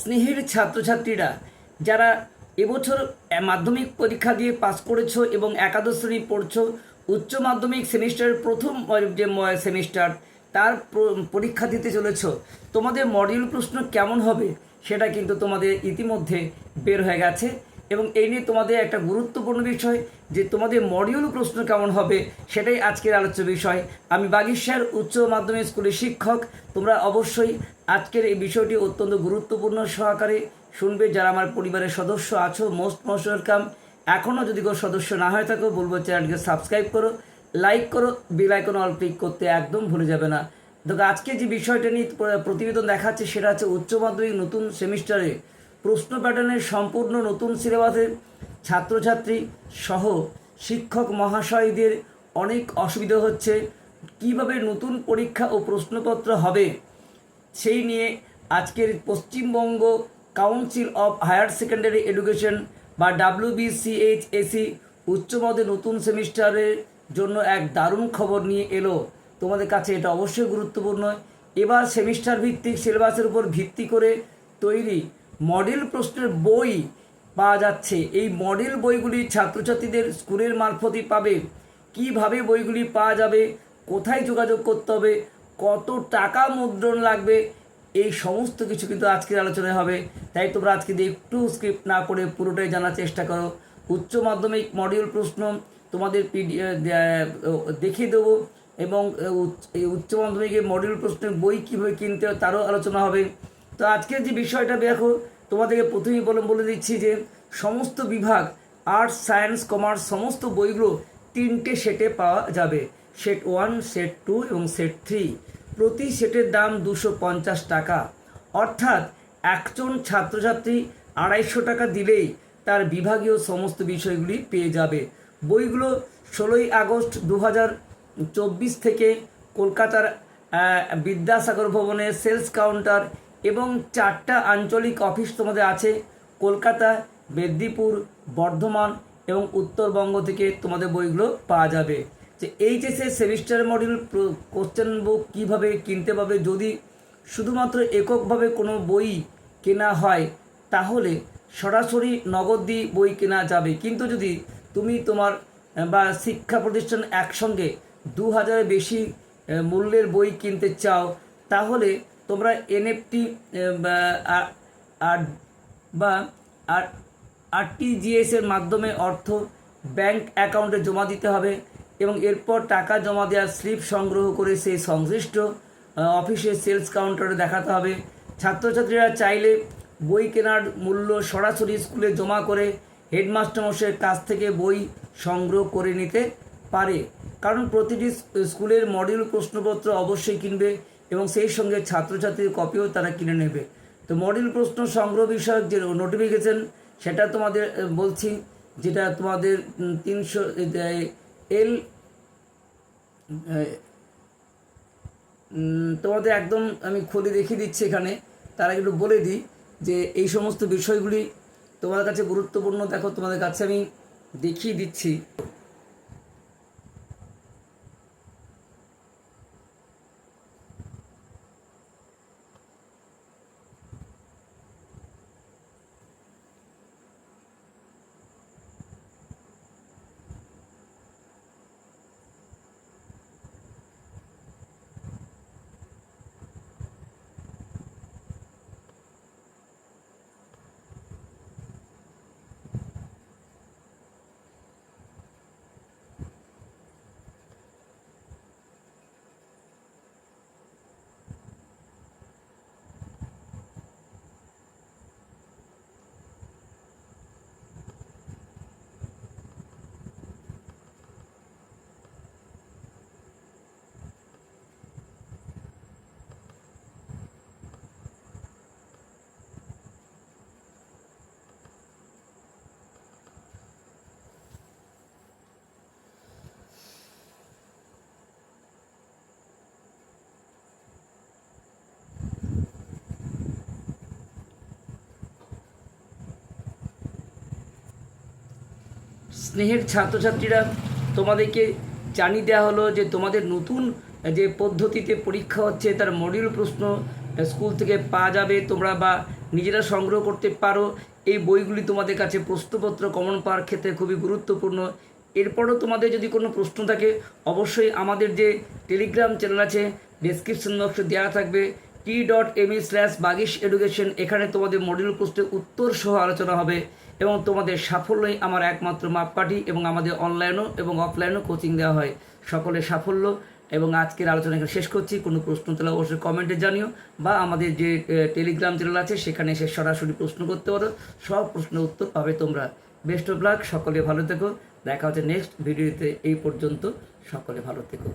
স্নেহের ছাত্রছাত্রীরা, যারা এবছর মাধ্যমিক পরীক্ষা দিয়ে পাস করেছ এবং একাদশ শ্রেণি পড়ছো, উচ্চ মাধ্যমিক সেমিস্টারের প্রথম যে সেমিস্টার, তার পরীক্ষা দিতে চলেছ, তোমাদের মডিউল প্রশ্ন কেমন হবে, সেটা কিন্তু তোমাদের ইতিমধ্যে বের হয়ে গেছে। এবং এই নিয়ে তোমাদের একটা গুরুত্বপূর্ণ বিষয় যে তোমাদের মডিউল প্রশ্ন কেমন হবে সেটাই আজকের আলোচ্য বিষয়। আমি বাগিশার উচ্চ মাধ্যমিক স্কুলের শিক্ষক। তোমরা অবশ্যই আজকের এই বিষয়টি অত্যন্ত গুরুত্বপূর্ণ সহকারে শুনবে। যারা আমার পরিবারের সদস্য আছো মোস্ট মোস্ট ওয়েলকাম এখনও যদি কোনো সদস্য না হয়ে থাকো, বলব চ্যানেলকে সাবস্ক্রাইব করো লাইক করো বেল আইকন অল ক্লিক করতে একদম ভুলে যাবে না। দেখো, আজকে যে বিষয়টা নিয়ে প্রতিবেদন দেখাচ্ছে, সেটা হচ্ছে উচ্চ মাধ্যমিক নতুন সেমিস্টারে প্রশ্ন প্যাটার্নের সম্পূর্ণ নতুন সিলেবাসের ছাত্রছাত্রী সহ শিক্ষক মহাশয়দের অনেক অসুবিধা হচ্ছে। কীভাবে নতুন পরীক্ষা ও প্রশ্নপত্র হবে? সেই নিয়ে আজকের Paschimbanga council of higher secondary education বা ডাব্লিউবিসিএইচএসি উচ্চ মাধ্যমিক নতুন সেমিস্টারের জন্য এক দারুণ খবর নিয়ে এলো। তোমাদের কাছে এটা অবশ্যই গুরুত্বপূর্ণ। এবার সেমিস্টার ভিত্তিক সিলেবাসের উপর ভিত্তি করে তৈরি মডেল প্রশ্নের বই পাওয়া যাচ্ছে। এই মডেল বইগুলি ছাত্রছাত্রীদের স্কুলের মারফতই পাবে। কীভাবে বইগুলি পাওয়া যাবে? কোথায় যোগাযোগ করতে হবে? কত টাকা মুদ্রণ লাগবে? এই সমস্ত কিছু কিন্তু আজকের আলোচনায় হবে। তাই তোমরা আজকে দিয়ে একটু স্ক্রিপ্ট না করে পুরোটাই জানার চেষ্টা করো। উচ্চ মাধ্যমিক মডিউল প্রশ্ন তোমাদের পিডি দেখিয়ে দেবো এবং উচ্চ- মাধ্যমিকের মডিউল প্রশ্নের বই কীভাবে কিনতে হয় তারও আলোচনা হবে। তো আজকের যে বিষয়টা দেখো তোমাদেরকে প্রথমেই বলে বলে দিচ্ছি যে সমস্ত বিভাগ আর্টস সায়েন্স কমার্স সমস্ত বইগুলো তিনটে সেটে পাওয়া যাবে। সেট ওয়ান সেট টু এবং সেট থ্রি প্রতি সেটের দাম দুশো পঞ্চাশ টাকা। অর্থাৎ একজন ছাত্রছাত্রী আড়াইশো টাকা দিলেই তার বিভাগীয় সমস্ত বিষয়গুলি পেয়ে যাবে। বইগুলো ষোলোই আগস্ট দু থেকে কলকাতার বিদ্যাসাগর ভবনের সেলস কাউন্টার এবং চারটা আঞ্চলিক অফিস তোমাদের আছে, কলকাতা, মেদিনীপুর, বর্ধমান এবং উত্তরবঙ্গ থেকে তোমাদের বইগুলো পাওয়া যাবে। যে এইচএসের সেমিস্টার মডিউল কোশ্চেন বুক কীভাবে কিনতে পাবে যদি শুধুমাত্র এককভাবে কোনো বই কেনা হয়, তাহলে সরাসরি নগদ দিয়ে বই কেনা যাবে। কিন্তু যদি তুমি তোমার বা শিক্ষা প্রতিষ্ঠান একসঙ্গে দু হাজারের বেশি মূল্যের বই কিনতে চাও, তাহলে তোমরা এনএফটি বা আর আরটিজিএস এর মাধ্যমে অর্থ ব্যাংক অ্যাকাউন্টে জমা দিতে হবে এবং এরপর টাকা জমা দেওয়ার স্লিপ সংগ্রহ করে সেই সংশ্লিষ্ট অফিসের সেলস কাউন্টারে দেখাতে হবে। ছাত্রছাত্রীরা চাইলে বই কেনার মূল্য সরাসরি স্কুলে জমা করে হেডমাস্টার মশাইয়ের কাছ থেকে বই সংগ্রহ করে নিতে পারে। কারণ প্রতিটি স্কুলের মডিউল প্রশ্নপত্র অবশ্যই কিনবে এবং সেই সঙ্গে ছাত্রছাত্রীর কপিও তারা কিনে নেবে। তো মডেল প্রশ্ন সংগ্রহ বিষয়ক যে নোটিফিকেশন সেটা তোমাদের বলছি, যেটা তোমাদের তিনশো এল তোমাদের একদম আমি খুলে দেখিয়ে দিচ্ছি এখানে। তারা একটু বলে দিই যে এই সমস্ত বিষয়গুলি তোমাদের কাছে গুরুত্বপূর্ণ। দেখো, তোমাদের কাছে আমি দেখিয়ে দিচ্ছি। স্নেহের ছাত্রছাত্রীরা তোমাদেরকে জানিয়ে দেওয়া হলো যে তোমাদের নতুন যে পদ্ধতিতে পরীক্ষা হচ্ছে, তার মডিউল প্রশ্ন স্কুল থেকে পাওয়া যাবে, তোমরা বা নিজেরা সংগ্রহ করতে পারো। এই বইগুলি তোমাদের কাছে প্রশ্নপত্র কমন পাওয়ার ক্ষেত্রে খুবই গুরুত্বপূর্ণ। এরপরও তোমাদের যদি কোনো প্রশ্ন থাকে, অবশ্যই আমাদের যে টেলিগ্রাম চ্যানেল আছে ডেসক্রিপশন বক্সে দেওয়া থাকবে। T dot M slash Bagish education এখানে তোমাদের মডিউল প্রশ্নের উত্তর সহ আলোচনা হবে। এবং তোমাদের সাফল্যই আমার একমাত্র মাপকাঠি এবং আমাদের অনলাইনও এবং অফলাইনও কোচিং দেওয়া হয়। সকলের সাফল্য এবং আজকের আলোচনা শেষ করছি। কোনো প্রশ্ন তোলা অবশ্যই কমেন্টে জানিও বা আমাদের যে টেলিগ্রাম চ্যানেল আছে সেখানে এসে সরাসরি প্রশ্ন করতে পারো। সব প্রশ্নের উত্তর পাবে তোমরা। বেস্ট অফ লাক সকলে ভালো থেকো। দেখা হচ্ছে নেক্সট ভিডিওতে এই পর্যন্ত সকলে ভালো থেকো।